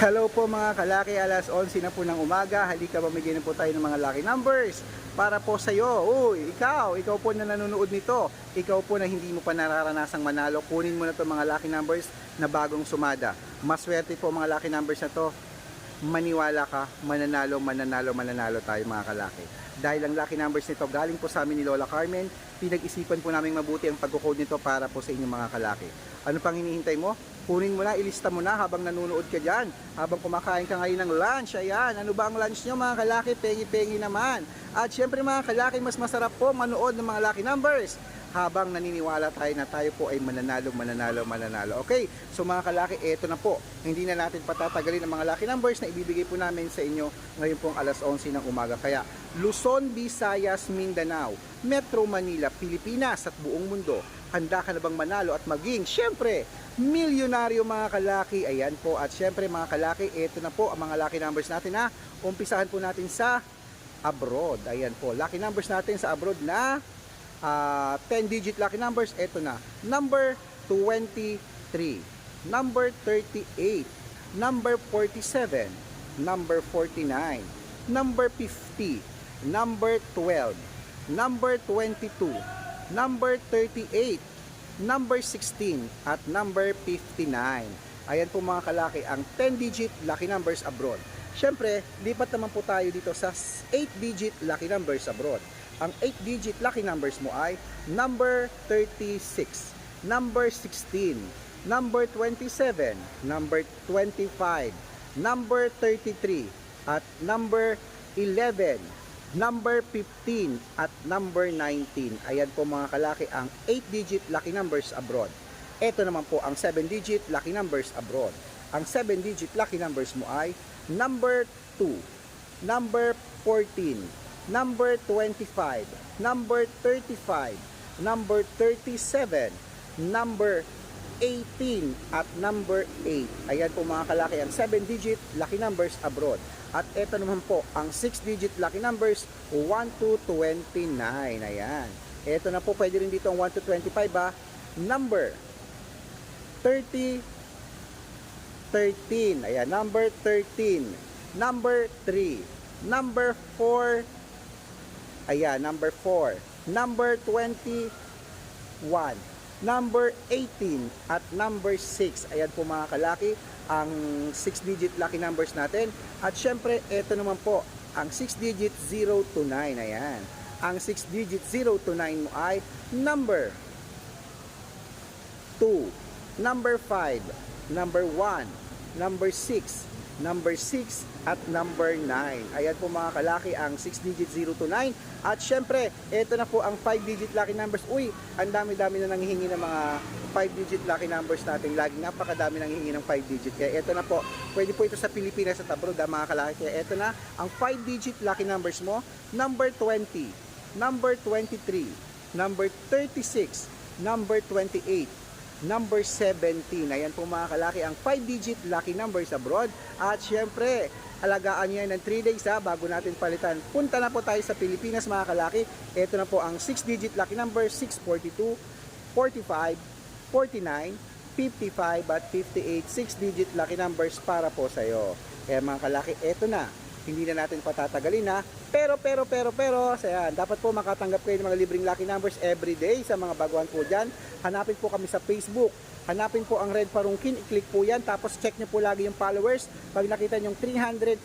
Hello po mga kalaki, alas 11 na po ng umaga. Halika mamigay na po tayo ng mga lucky numbers para po sa iyo. Uy, ikaw, ikaw po na nanonood nito. Ikaw po na hindi mo pa nararanasang manalo. Kunin mo na to mga lucky numbers na bagong sumada. Maswerte po mga lucky numbers na to. Maniwala ka, mananalo, mananalo, mananalo tayo mga kalaki. Dahil ang lucky numbers nito galing po sa amin ni Lola Carmen, pinag-isipan po namin mabuti ang pagkukode nito para po sa inyong mga kalaki. Ano pang hinihintay mo? Kunin mo na, ilista mo na habang nanonood ka dyan. Habang kumakain ka ngayon ng lunch, ayan. Ano ba ang lunch nyo mga kalaki? Pengi-pengi naman. At syempre mga kalaki, mas masarap po manood ng mga lucky numbers habang naniniwala tayo na tayo po ay mananalo, mananalo, mananalo. Okay, so mga kalaki, eto na po. Hindi na natin patatagalin ang mga lucky numbers na ibibigay po namin sa inyo ngayon pong alas 11 ng umaga. Kaya Luzon, Visayas, Mindanao, Metro Manila, Pilipinas at buong mundo. Handa ka na bang manalo at maging, syempre, milyonaryo mga kalaki. Ayan po. At syempre mga kalaki, eto na po ang mga lucky numbers natin ha. Umpisahan po natin sa abroad. Ayan po. Lucky numbers natin sa abroad na ah, 10 digit lucky numbers. Eto na. Number 23. Number 38. Number 47. Number 49. Number 50. Number 12. Number 22. Number 38 number 16 at number 59. Ayan po mga kalaki ang 10-digit lucky numbers abroad. Siyempre, lipat naman po tayo dito sa 8-digit lucky numbers abroad. Ang 8-digit lucky numbers mo ay number 36, number 16, number 27, number 25, number 33, at number 11, number 15 at number 19. Ayan po mga kalaki ang 8-digit lucky numbers abroad. Ito naman po ang 7-digit lucky numbers abroad. Ang 7-digit lucky numbers mo ay number 2, number 14, number 25, number 35, number 37, number 18 at number 8. Ayan po mga kalaki ang 7-digit lucky numbers abroad. At ito naman po ang 6-digit lucky numbers 1 to 29. Ayan. Ito na po pwede rin dito ang 1 to 25 ha. Number 30 13. Ayan, number 13. Number 3. Number 4. Ayan, number 4. Number 21 number 18 at number 6. Ayan po mga kalaki, ang 6-digit lucky numbers natin. At syempre, ito naman po, ang 6-digit 0 to 9. Ayan. Ang 6-digit 0 to 9 mo ay number 2, number 5, number 1, number 6, number 6 at number 9. Ayan po mga kalaki ang 6 digit 0 to 9. At syempre, ito na po ang 5 digit lucky numbers. Uy, ang dami-dami na nanghihingi ng mga 5 digit lucky numbers natin. Lagi napakadami nanghihingi ng 5 digit. Kaya ito na po, pwede po ito sa Pilipinas at abroad ah, mga kalaki. Kaya ito na ang 5 digit lucky numbers mo. Number 20, number 23, number 36, number 28, number 17. Ayan po mga kalaki, ang 5-digit lucky numbers abroad. At syempre, alagaan nyo yan ng 3 days ha, bago natin palitan. Punta na po tayo sa Pilipinas mga kalaki. Ito na po ang 6-digit lucky number, 642, 45, 49, 55 at 58 6-digit lucky numbers para po sa iyo. Kaya mga kalaki, eto na. Hindi na natin patatagalin ha. Pero, pero, pero, pero, saya, dapat po makatanggap kayo ng mga libreng lucky numbers every day sa mga baguhan po dyan. Hanapin po kami sa Facebook. Hanapin po ang Red Parungkin, i-click po yan, tapos check nyo po lagi yung followers. Pag nakita nyo yung 314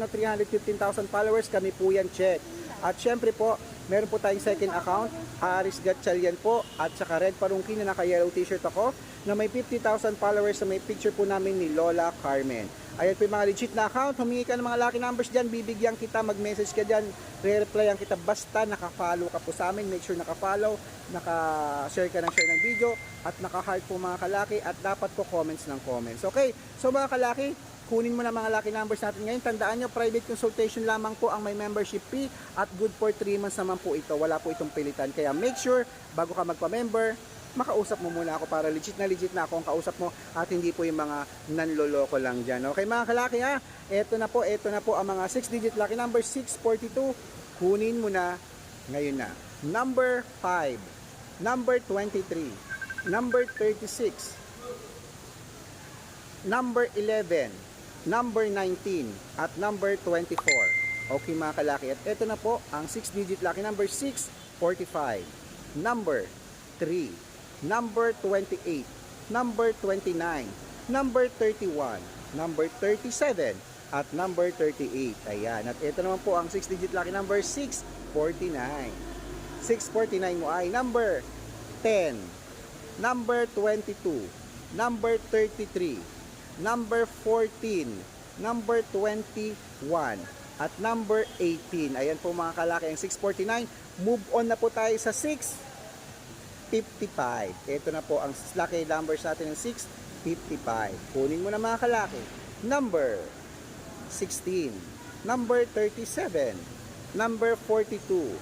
o 315,000 followers, kami po yan check. At syempre po, meron po tayong second account, Aris Gatchalian po, at saka Red Parungkin na naka-yellow t-shirt ako, na may 50,000 followers na may picture po namin ni Lola Carmen. Ayan po yung mga legit na account, humingi ka ng mga lucky numbers dyan, bibigyan kita, mag-message ka dyan, re-replyan kita, basta naka-follow ka po sa amin, make sure naka-follow, naka-share ka ng share ng video, at naka-heart po mga kalaki, at dapat po comments ng comments. Okay, so mga kalaki, kunin mo na mga lucky numbers natin ngayon. Tandaan nyo, private consultation lamang po ang may membership fee at good for 3 months naman po ito. Wala po itong pilitan. Kaya make sure, bago ka magpa-member, makausap mo muna ako para legit na legit na ako ang kausap mo at hindi po yung mga nanloloko lang dyan. Okay mga kalaki ha, eto na po, eto na po ang mga 6 digit lucky number 642. Kunin mo na ngayon na. Number 5, number 23, number 36, number 11, number 19, at number 24. Okay mga kalaki, at ito na po ang 6-digit lucky number 6, 45, number 3, number 28, number 29, number 31, number 37, at number 38. Ayan, at ito naman po ang 6-digit lucky number 649. 649 mo ay number 10, number 22, number 33, number 14, number 21, at number 18. Ayan po mga kalaki ang 649. Move on na po tayo sa 655. Ito na po ang lucky numbers natin ng 655. Kunin mo na mga kalaki. Number 16, number 37, number 42,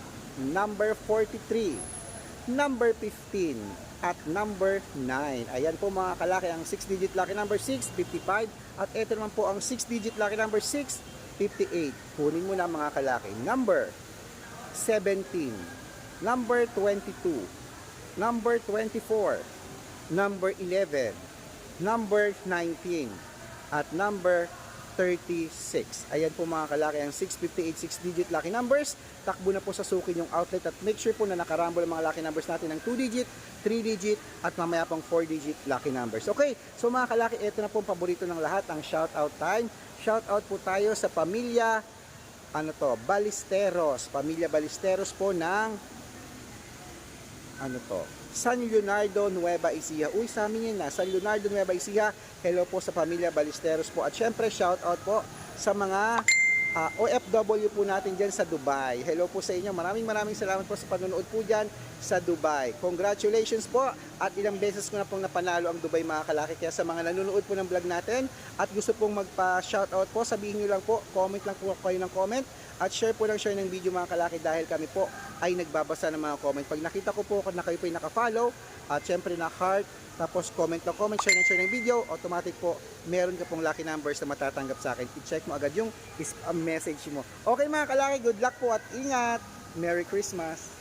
number 43, number 15, at number 9. Ayan po mga kalaki ang 6-digit lucky number 6, 55. At ito naman po ang 6-digit lucky number 6, 58. Kunin mo na mga kalaki. Number 17, number 22, number 24, number 11, number 19, at number 36. Ayan po mga kalaki ang 658 6-digit lucky numbers. Takbo na po sa sukin yung outlet at make sure po na nakarambol ang mga lucky numbers natin ng 2-digit, 3-digit at mamaya pang 4-digit lucky numbers. Okay, so mga kalaki, ito na po ang paborito ng lahat, ang shoutout time. Shoutout po tayo sa pamilya ano to, Balisteros. Pamilya Balisteros po ng ano to, San Leonardo Nueva Ecija. Uy, sa amin yun na, San Leonardo Nueva Ecija. Hello po sa pamilya Balisteros po. At syempre, shout out po sa mga ah, OFW po natin dyan sa Dubai. Hello po sa inyo. Maraming maraming salamat po sa panonood po dyan sa Dubai. Congratulations po at ilang beses ko na pong napanalo ang Dubai mga kalaki. Kaya sa mga nanonood po ng vlog natin at gusto pong magpa-shoutout po, sabihin nyo lang po, comment lang po kayo ng comment at share po lang share ng video mga kalaki dahil kami po ay nagbabasa ng mga comment. Pag nakita ko po na kayo po ay nakafollow at syempre na heart, tapos comment lang comment, share ng share ng video, automatic po meron ka pong lucky numbers na matatanggap sa akin. I-check mo agad yung is- uh, message mo. Okay mga kalaki, good luck po at ingat. Merry Christmas!